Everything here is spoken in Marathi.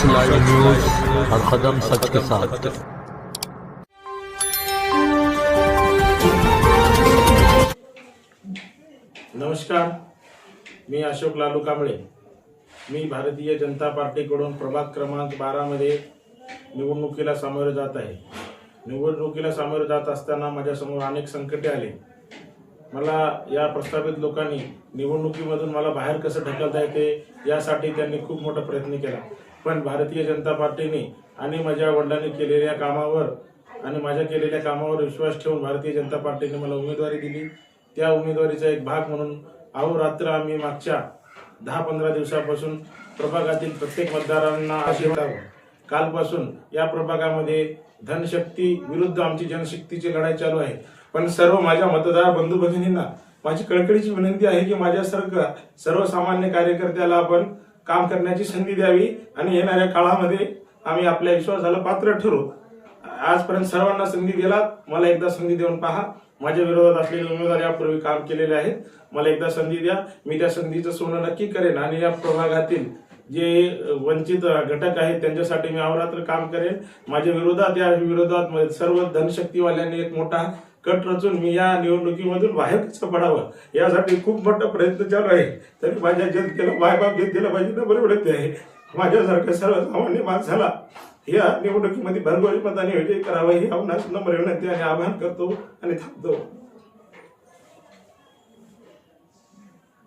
सच लाइव न्यूज हर कदम सच के साथ। नमस्कार मी अशोक लालू कांबळे. मी भारतीय जनता पार्टीकडून प्रभाग क्रमांक बारामध्ये निवडणुकीला सामोरे जात आहे. निवडणुकीला सामोरे जात असताना माझ्यासमोर अनेक संकटे आले. मला या प्रस्थापित लोकांनी निवडणुकीमधून मला बाहेर कसं ढकलता येते यासाठी त्यांनी खूप मोठा प्रयत्न केला. पण भारतीय जनता पार्टीने आणि माझ्या वडिलांनी केलेल्या कामावर आणि माझ्या केलेल्या कामावर विश्वास ठेवून भारतीय जनता पार्टीने मला उमेदवारी दिली. त्या उमेदवारीचा एक भाग म्हणून अहोरात्र आम्ही मागच्या दहा पंधरा दिवसापासून प्रभागातील प्रत्येक मतदारांना आशीर्वाद कालपासून या प्रभागामध्ये धनशक्ती विरुद्ध आमची जनशक्तीची लढाई चालू आहे. पण सर्व माझ्या मतदार बंधू भगिनींना माझी कळकळीची विनंती आहे की माझ्यासारखं सर्वसामान्य कार्यकर्त्याला आपण काम करण्याची संधी द्यावी आणि येणाऱ्या काळामध्ये आम्ही आपल्या विश्वासाला पात्र ठरू. आजपर्यंत सर्वांना संधी दिला. मला एकदा संधी देऊन पहा. माझ्या विरोधात असलेले उमेदवार यापूर्वी काम केलेले आहेत. मला एकदा संधी द्या. मी त्या संधीचं सोनं नक्की करेन आणि या प्रभागातील जे वंचित घटक आहेत त्यांच्यासाठी मी अवरात्र काम करेन. माझ्या विरोधात या विरोधात सर्व धनशक्तीवाल्यांनी एक मोठा कट रचून मी या निवडणुकीमधून बाहेर पडावं यासाठी खूप मोठा प्रयत्न चालू आहे. तरी माझ्या जनतेला बायबाप घेत दिला पाहिजे ना बरोबर ते. आहे माझ्यासारख्या सर्वसामान्य माणसाला या निवडणुकीमध्ये भरघोस मताने विजय करावा ही आव्हानास नम्र विनंती आणि आवाहन करतो आणि थांबतो.